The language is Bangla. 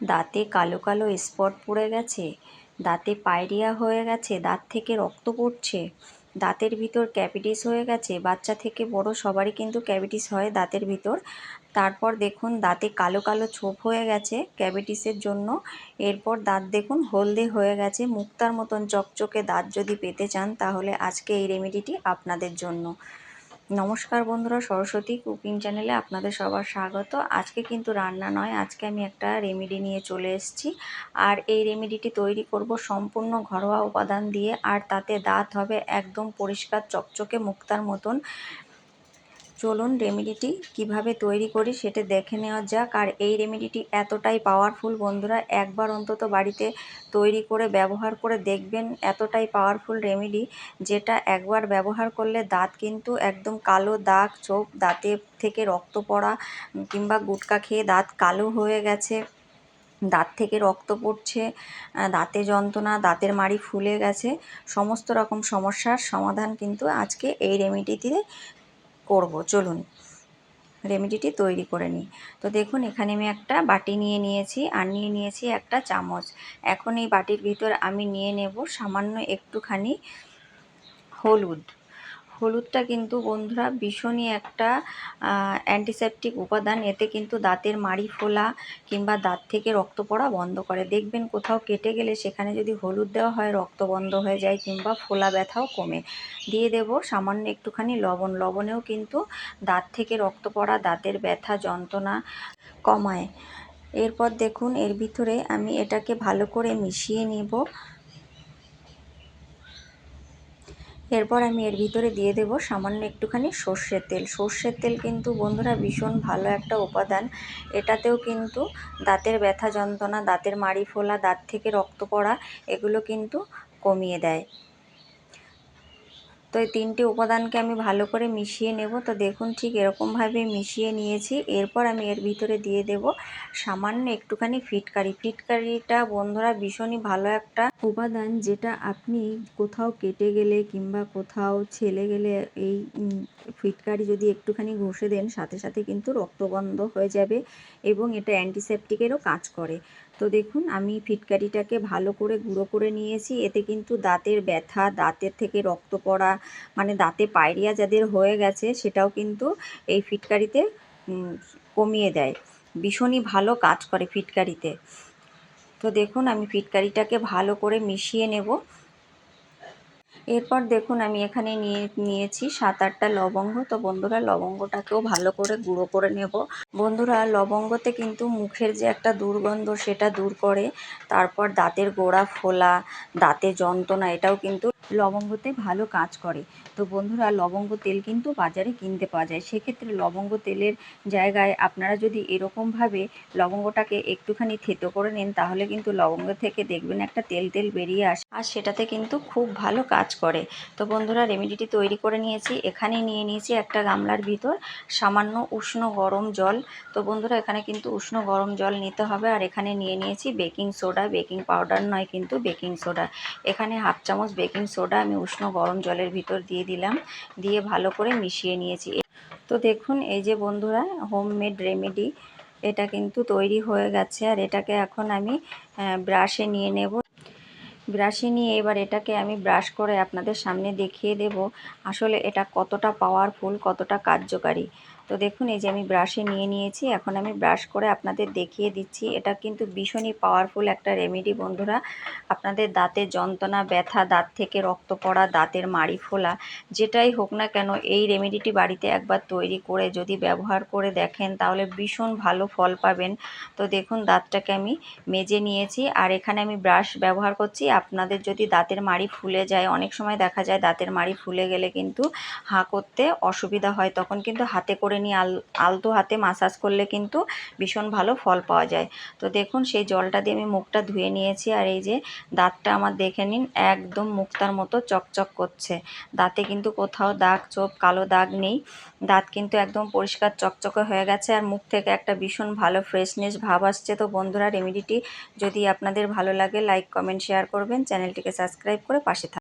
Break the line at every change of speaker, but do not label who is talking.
দাঁতে কালো কালো স্পট পড়ে গেছে, দাঁতে পায়রিয়া হয়ে গেছে, দাঁত থেকে রক্ত পড়ছে, দাঁতের ভিতর ক্যাভিটিস হয়ে গেছে, বাচ্চা থেকে বড় সবারই কিন্তু ক্যাভিটিস হয় দাঁতের ভিতর। তারপর দেখুন দাঁতে কালো কালো ছোপ হয়ে গেছে ক্যাভিটিসের জন্য। এরপর দাঁত দেখুন হলদে হয়ে গেছে, মুক্তার মতন চকচকে দাঁত যদি পেতে চান তাহলে আজকে এই রেমেডিটি আপনাদের জন্য। নমস্কার বন্ধুরা, সরস্বতী কুকিং চ্যানেলে আপনাদের সবার স্বাগত। আজকে কিন্তু রান্না নয়, আজকে আমি একটা রেমেডি নিয়ে চলে এসেছি। আর এই রেমেডিটি তৈরি করব সম্পূর্ণ ঘরোয়া উপাদান দিয়ে, আর তাতে দাঁত হবে একদম পরিষ্কার, চকচকে, মুক্তার মতন। চলুন রেমেডিটি কীভাবে তৈরি করি সেটা দেখে নেওয়া যাক। আর এই রেমেডিটি এতটাই পাওয়ারফুল বন্ধুরা, একবার অন্তত বাড়িতে তৈরি করে, ব্যবহার করে দেখবেন এতটাই পাওয়ারফুল রেমেডি যেটা একবার ব্যবহার করলে দাঁত কিন্তু একদম কালো দাগ, চোখ দাঁতে থেকে রক্ত পড়া, কিংবা গুটকা খেয়ে দাঁত কালো হয়ে গেছে, দাঁত থেকে রক্ত পড়ছে দাঁতে যন্ত্রণা, দাঁতের মাড়ি ফুলে গেছে, সমস্ত রকম সমস্যার সমাধান কিন্তু আজকে এই রেমেডিটিতে করব, চলুন। রেমেডিটি তৈরি করে নিই। তো দেখুন, এখানে আমি একটা বাটি নিয়ে নিয়েছি, আর নিয়ে নিয়েছি একটা চামচ। এখন এই বাটির ভিতর আমি নিয়ে নেব সামান্য একটুখানি হলুদ। হলুদটা কিন্তু বন্ধুরা ভীষণই একটা অ্যান্টিসেপটিক উপাদান। এতে কিন্তু দাঁতের মাড়ি ফোলা কিংবা দাঁত থেকে রক্ত পড়া বন্ধ করে। দেখবেন কোথাও কেটে গেলে সেখানে যদি হলুদ দেওয়া হয়, রক্ত বন্ধ হয়ে যায় কিংবা ফোলা ব্যথাও কমে। দিয়ে দেব সামান্য একটুখানি লবণ। লবণেও কিন্তু দাঁত থেকে রক্ত পড়া, দাঁতের ব্যথা, যন্ত্রণা কমায়। এরপর দেখুন, এর ভিতরে আমি এটাকে ভালো করে মিশিয়ে নিব। এরপর আমি এর ভিতরে দিয়ে দেব সামান্য একটুখানি সর্ষের তেল। সর্ষের তেল কিন্তু বন্ধুরা ভীষণ ভালো একটা উপাদান। এটাতেও কিন্তু দাঁতের ব্যথা যন্ত্রণা, দাঁতের মাড়ি ফোলা, দাঁত থেকে রক্ত পড়া, এগুলো কিন্তু কমিয়ে দেয়। তো এই তিনটে উপাদানকে আমি ভালো করে মিশিয়ে নেব। তো দেখুন ঠিক এরকমভাবে মিশিয়ে নিয়েছি। এরপর আমি এর ভিতরে দিয়ে দেব সামান্য একটুখানি ফিটকারি। ফিটকারিটা বন্ধুরা ভীষণই ভালো একটা উপাদান যেটা আপনি কোথাও কেটে গেলে কিংবা কোথাও ছেলে গেলে এই ফিটকারি যদি একটুখানি ঘষে দেন, সাথে সাথে কিন্তু রক্তবন্ধ হয়ে যাবে এবং এটা অ্যান্টিসেপটিকেরও কাজ করে। তো দেখুন, আমি ফিটকারিটাকে ভালো করে গুঁড়ো করে নিয়েছি। এতে কিন্তু দাঁতের ব্যথা, দাঁতের থেকে রক্ত পড়া মানে দাঁতে পায়রিয়া যাদের হয়ে গেছে, সেটাও কিন্তু এই ফিটকারিতে কমিয়ে দেয়। ভীষণই ভালো কাজ করে ফিটকারিতে। তো দেখুন, আমি ফিটকারিটাকে ভালো করে মিশিয়ে নেব। এরপর দেখুন, আমি এখানে নিয়ে, নিয়েছি সাত আটটা লবঙ্গ। তো বন্ধুরা, লবঙ্গটাকেও ভালো করে গুঁড়ো করে নেব। বন্ধুরা, লবঙ্গতে কিন্তু মুখের যে একটা দুর্গন্ধ, সেটা দূর করে। তারপর দাঁতের গোড়া ফোলা, দাঁতে যন্ত্রণা, এটাও কিন্তু লবঙ্গতে ভালো কাজ করে। তো বন্ধুরা, লবঙ্গ তেল কিন্তু বাজারে কিনতে পাওয়া যায়। সেক্ষেত্রে লবঙ্গ তেলের জায়গায় আপনারা যদি এরকমভাবে লবঙ্গটাকে একটুখানি থেতো করে নেন, তাহলে কিন্তু লবঙ্গ থেকে দেখবেন একটা তেল তেল বেরিয়ে আসে। আর সেটাতে কিন্তু খুব ভালো কাজ করে। তো বন্ধুরা, রেমেডিটি তৈরি করে নিয়েছি। এখানে নিয়ে নিয়েছি একটা গামলার ভিতর সামান্য উষ্ণ গরম জল। তো বন্ধুরা, এখানে কিন্তু উষ্ণ গরম জল নিতে হবে। আর এখানে নিয়ে নিয়েছি বেকিং সোডা। বেকিং পাউডার নয় কিন্তু বেকিং সোডা। এখানে হাফ চামচ বেকিং সোডা আমি উষ্ণ গরম জলের ভিতর দিয়ে দিলাম, দিয়ে ভালো করে মিশিয়ে নিয়েছি। তো দেখুন, এই যে বন্ধুরা হোমমেড রেমেডি এটা কিন্তু তৈরি হয়ে গেছে আর এটাকে এখন আমি ব্রাশে নিয়ে নেব। ব্রাশে নিয়ে এবার এটাকে আমি ব্রাশ করে আপনাদের সামনে দেখিয়ে দেব আসলে এটা কতটা পাওয়ারফুল কতটা কার্যকারী। তো দেখুন, এই যে আমি ব্রাশে নিয়ে নিয়েছি। এখন আমি ব্রাশ করে আপনাদের দেখিয়ে দিচ্ছি। এটা কিন্তু ভীষণই পাওয়ারফুল একটা রেমেডি বন্ধুরা। আপনাদের দাঁতের যন্ত্রণা, ব্যথা, দাঁত থেকে রক্ত পড়া, দাঁতের মাড়ি ফোলা, যেটাই হোক না কেন, এই রেমেডিটি বাড়িতে একবার তৈরি করে যদি ব্যবহার করে দেখেন, তাহলে ভীষণ ভালো ফল পাবেন। তো দেখুন, দাঁতটাকে আমি মেজে নিয়েছি। আর এখানে আমি ব্রাশ ব্যবহার করছি। আপনাদের যদি দাঁতের মাড়ি ফুলে যায়, অনেক সময় দেখা যায় দাঁতের মাড়ি ফুলে গেলে কিন্তু হাঁ করতে অসুবিধা হয়। তখন কিন্তু হাতে করে নিয়ে আল, আলতো হাতে মাসাজ করলে কিন্তু ভীষণ ভালো ফল পাওয়া যায়। তো দেখুন, সেই জলটা দিয়ে আমি মুখটা ধুয়ে নিয়েছি আর এই যে দাঁতটা আমার দেখে নিন, একদম মুক্তার মতো চকচক করছে। দাঁতে কিন্তু কোথাও দাগ চোপ কালো দাগ নেই। দাঁত কিন্তু একদম পরিষ্কার চকচকে হয়ে গেছে আর মুখ থেকে একটা ভীষণ ভালো ফ্রেশনেস ভাব আসছে। তো বন্ধুরা রেমেডিটি যদি আপনাদের ভালো লাগে লাইক কমেন্ট শেয়ার করবেন। চ্যানেলটিকে সাবস্ক্রাইব করে পাশে থাকবেন